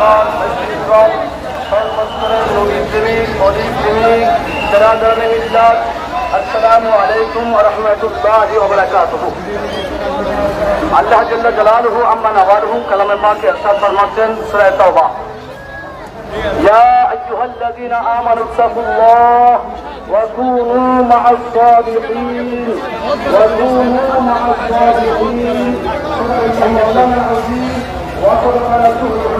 خان مسجد رب خير مسجد السلام عليكم ورحمة الله وبركاته আল্লাহ জল্লা জালালহু আম্মা নাওয়ারহু কালামে পাকে ارشاد ফরমাচ্ছেন সূরা তাওবা ইয়া আইয়ুহাল্লাযীনা আমানু তাকুল্লাহ وكونوا مع الصادقين وكونوا مع الصادقين صدق الله العظيم وصدق رسوله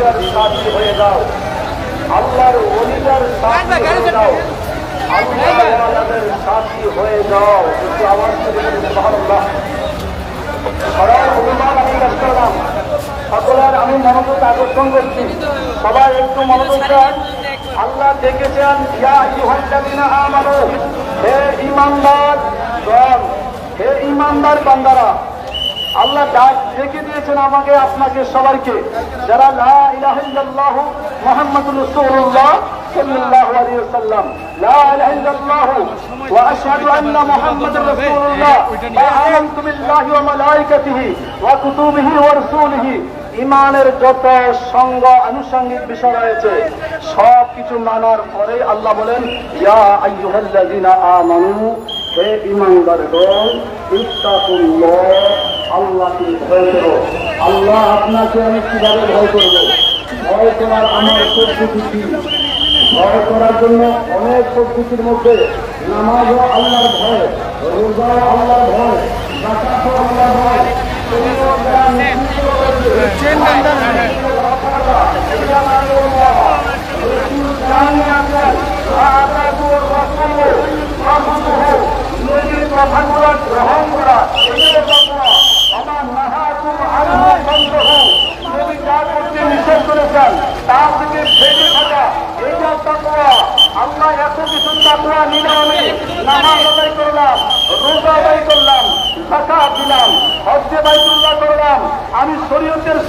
সাথী হয়ে যাও। আল্লাহর অলিদার সাথী হয়ে যাও। আল্লাহওয়ালাদের সাথী হয়ে যাও। একটু আওয়াজ সুবহানাল্লাহ। সবার অভিমান আমি করলাম। সকলের আমি মনোযোগ আকর্ষণ করছি। সবাই একটু মনোযোগ দেন। আল্লাহ দেখেছেন ইয়া আমানু। হে ঈমানদার গণ হে ঈমানদার বান্দারা আল্লাহ ডাক ডেকে দিয়েছেন আমাকে আপনাকে সবাইকে। যারা রাসূলিহি। ইমানের যত সঙ্গ আনুষঙ্গিক বিষয় রয়েছে সব কিছু মানার পরে আল্লাহ বলেন ইয়া আইয়ুহাল্লাযিনা আমানু হে ইমানদার গণ ইত্তাকুল্লাহ আল্লাহকে ভয় করো। আল্লাহ আপনাকে আমি কীভাবে ভয় করব। ভয় করার আমার পদ্ধতি কি? ভয় করার জন্য অনেক পদ্ধতির মধ্যে নামাজও আল্লাহর ভয়, রোজাও আল্লাহর ভয় আল্লাহর ভয়।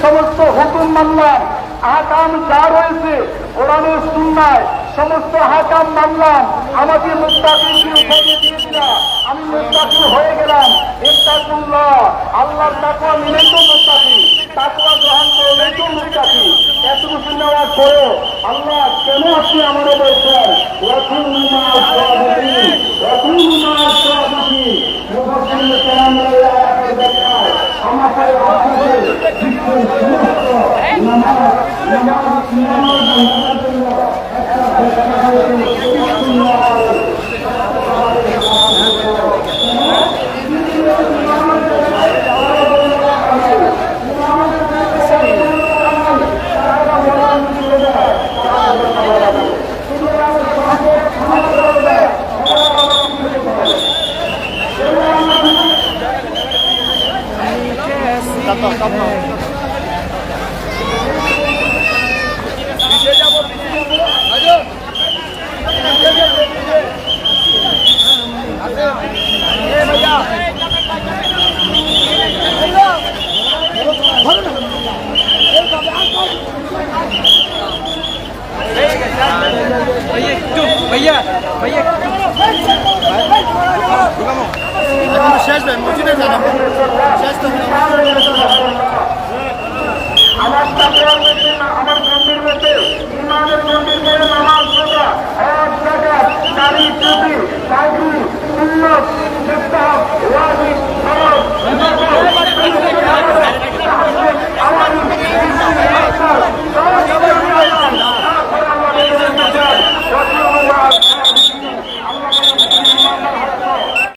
সমস্ত হুকুম মানলাম, আহকাম যা রয়েছে, কোরআনের সুন্নায় সমস্ত হাকাম মানলাম। আমাকে মুস্তাকিম উঠাইয়ে দিয়েছিলা আমি মুস্তাকিম হয়ে গেলাম। ইত্তাকুল্লাহ। আল্লাহর তাকওয়া মিলেই তো মুস্তাকিম তাকওয়া গ্রহণ করলেই তো মুস্তাকিম এতটুকু নেওয়ার পরেও আল্লাহ কেন আপনি আমাদের বলছেন মা'আস নামাজ নামাজ নামাজ নামাজের ভাইয়া ভাইয়া শেষ ভাই মসজিদে জানাব শেষ তো আমার মন্দির মধ্যে ইমানের মন্দির